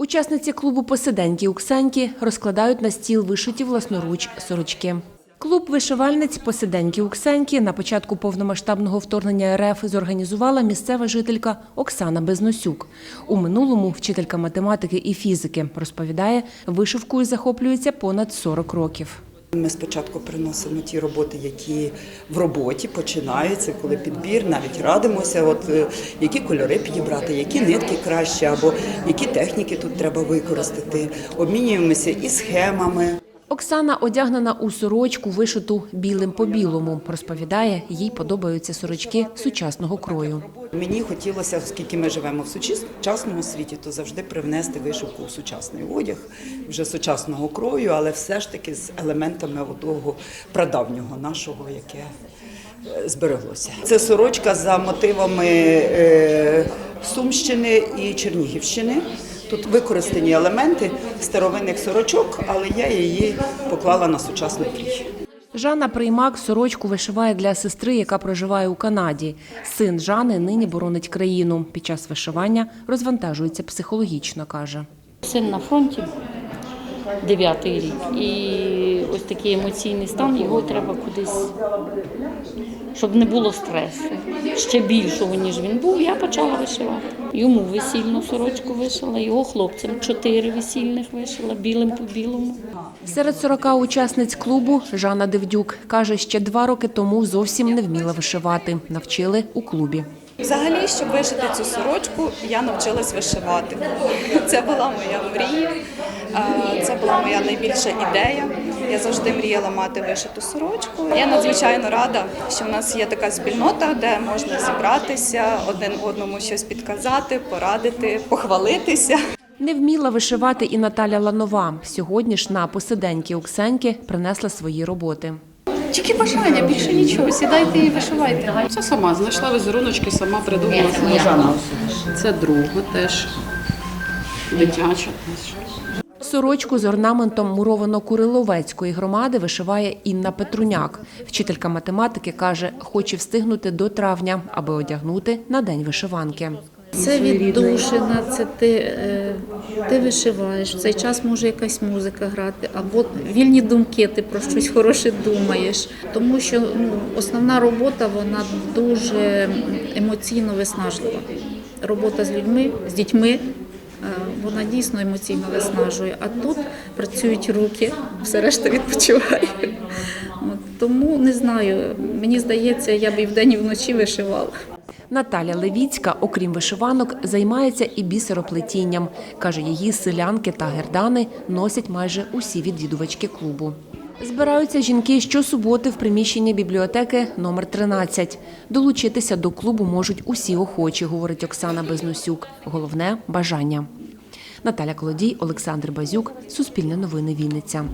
Учасниці клубу посиденьки Уксаньки розкладають на стіл вишиті власноруч сорочки. Клуб вишивальниць посиденьки Уксаньки на початку повномасштабного вторгнення РФ зорганізувала місцева жителька Оксана Безносюк. У минулому вчителька математики і фізики розповідає, вишивкою захоплюється понад 40 років. Ми спочатку приносимо ті роботи, які в роботі починаються, коли підбір, навіть радимося, от е, які кольори підібрати, які нитки краще, або які техніки тут треба використати. Обмінюємося і схемами. Оксана одягнена у сорочку, вишиту білим по білому. Розповідає, їй подобаються сорочки сучасного крою. Мені хотілося, оскільки ми живемо в сучасному світі, то завжди привнести вишивку у сучасний одяг, вже сучасного крою, але все ж таки з елементами того прадавнього нашого, яке е, збереглося. Це сорочка за мотивами е, Сумщини і Чернігівщини. Тут використані елементи старовинних сорочок, але я її поклала на сучасний пліч. Жанна Приймак сорочку вишиває для сестри, яка проживає у Канаді. Син Жани нині боронить країну. Під час вишивання розвантажується психологічно, каже. Син на фронті дев'ятий рік. І ось такий емоційний стан, його треба кудись, щоб не було стресу. Ще більшого, ніж він був, я почала вишивати. Йому весільну сорочку вишила, його хлопцям чотири весільних вишила, білим по білому. Серед 40 учасниць клубу Жанна Девдюк каже, ще два роки тому зовсім не вміла вишивати. Навчили у клубі. Взагалі, щоб вишити цю сорочку, я навчилась вишивати. Це була моя мрія, була моя найбільша ідея. Я завжди мріяла мати вишиту сорочку. Я надзвичайно рада, що в нас є така спільнота, де можна зібратися, один одному щось підказати, порадити, похвалитися. Не вміла вишивати і Наталя Ланова. Сьогодні ж на посиденьки Оксеньки принесла свої роботи. Тільки бажання, більше нічого. Сідайте і вишивайте. Це сама знайшла візеруночки, сама придумала. Це друга теж дитяча. Сорочку з орнаментом муровано-куриловецької громади вишиває Інна Петруняк. Вчителька математики каже, хоче встигнути до травня, аби одягнути на день вишиванки. Це віддушина, це ти, е, ти вишиваєш. В цей час може якась музика грати, або вільні думки, ти про щось хороше думаєш. Тому що ну, основна робота вона дуже емоційно виснажлива. Робота з людьми, з дітьми. Е, Вона дійсно емоційно виснажує, а тут працюють руки, все решта відпочиває. Тому не знаю, мені здається, я б і вдень, і вночі вишивала. Наталя Левіцька, окрім вишиванок, займається і бісероплетінням. Каже, її селянки та гердани носять майже усі відвідувачки клубу. Збираються жінки щосуботи в приміщенні бібліотеки номер 13. Долучитися до клубу можуть усі охочі, говорить Оксана Безносюк. Головне бажання. Наталя Колодій, Олександр Базюк, Суспільне новини Вінниця.